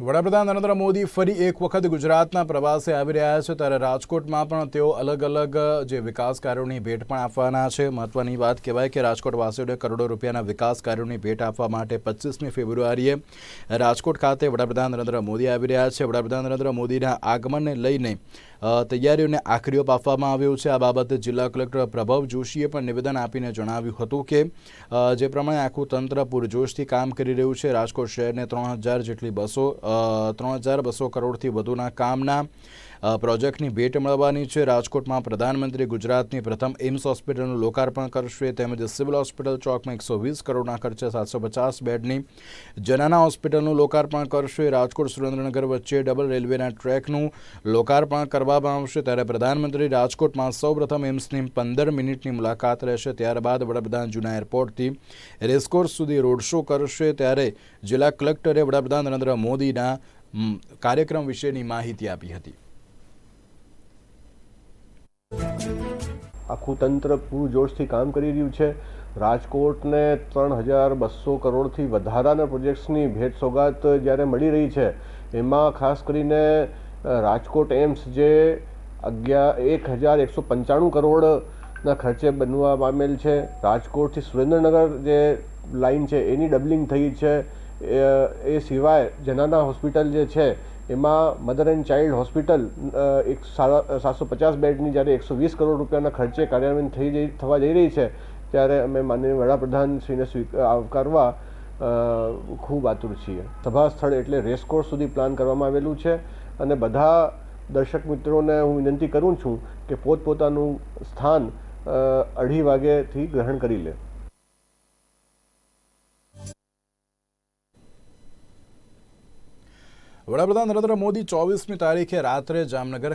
વડાપ્રધાન નરેન્દ્ર મોદી ફરી એક વખત ગુજરાતના પ્રવાસે આવી રહ્યા છે, ત્યારે રાજકોટમાં પણ તેઓ અલગ અલગ જે વિકાસ કાર્યોની ભેટ પણ આપવાના છે. મહત્વની વાત કહેવાય કે રાજકોટવાસીઓને કરોડો રૂપિયાના વિકાસ કાર્યોની ભેટ આપવા માટે પચીસમી ફેબ્રુઆરીએ રાજકોટ ખાતે વડાપ્રધાન નરેન્દ્ર મોદી આવી રહ્યા છે. વડાપ્રધાન નરેન્દ્ર મોદીના આગમનને લઈને તૈયારીઓને આખરી ઓપ આપવામાં આવ્યો છે. આ બાબતે જિલ્લા કલેક્ટર પ્રભવ જોશીએ પણ નિવેદન આપીને જણાવ્યું હતું કે જે પ્રમાણે આખું તંત્ર પૂરજોશથી કામ કરી રહ્યું છે, રાજકોટ શહેરને ત્રણ હજાર જેટલી બસો ત્રણ હજાર બસો કરોડથી વધુના કામના પ્રોજેક્ટની ભેટ મળવાની છે. રાજકોટમાં પ્રધાનમંત્રી ગુજરાતની પ્રથમ એમ્સ હોસ્પિટલનું લોકાર્પણ કરશે. તેમજ સિવિલ હોસ્પિટલ ચોકમાં એકસો વીસ કરોડના ખર્ચે સાતસો પચાસ બેડની જનાના હોસ્પિટલનું લોકાર્પણ કરશે. રાજકોટ સુરેન્દ્રનગર વચ્ચે ડબલ રેલવેના ટ્રેકનું લોકાર્પણ કરવામાં આવશે. ત્યારે પ્રધાનમંત્રી રાજકોટમાં સૌપ્રથમ એમ્સની પંદર મિનિટની મુલાકાત રહેશે ત્યારબાદ વડાપ્રધાન જૂના એરપોર્ટથી રેસકોર્સ સુધી રોડ શો કરશે. ત્યારે જિલ્લા કલેક્ટરે વડાપ્રધાન નરેન્દ્ર મોદીના કાર્યક્રમ વિશેની માહિતી આપી હતી. આખું તંત્ર પૂરજોશથી કામ કરી રહ્યું છે. રાજકોટને ત્રણ હજાર બસો કરોડથી વધારાના પ્રોજેક્ટ્સની ભેટ સોગાત જ્યારે મળી રહી છે, એમાં ખાસ કરીને રાજકોટ એમ્સ જે અગિયાર એક હજાર એકસો પંચાણું કરોડના ખર્ચે બનવા પામેલ છે. રાજકોટથી સુરેન્દ્રનગર જે લાઇન છે, એની ડબલિંગ થઈ છે. એ સિવાય જનાના હોસ્પિટલ જે છે એમાં મધર એન્ડ ચાઇલ્ડ હોસ્પિટલ એક સાતસો પચાસ બેડની જ્યારે એકસો વીસ કરોડ રૂપિયાના ખર્ચે કાર્યાન્વયન થઈ જઈ, થવા જઈ રહી છે, ત્યારે અમે માનનીય વડાપ્રધાન શ્રીને સ્વીક આવકારવા ખૂબ આતુર છીએ. સભા સ્થળ એટલે રેસકોર્સ સુધી પ્લાન કરવામાં આવેલું છે અને બધા દર્શક મિત્રોને હું વિનંતી કરું છું કે પોતપોતાનું સ્થાન અઢી વાગ્યેથી ગ્રહણ કરી લે. વડાપ્રધાન નરેન્દ્ર મોદી ચોવીસમી તારીખે રાત્રે જામનગર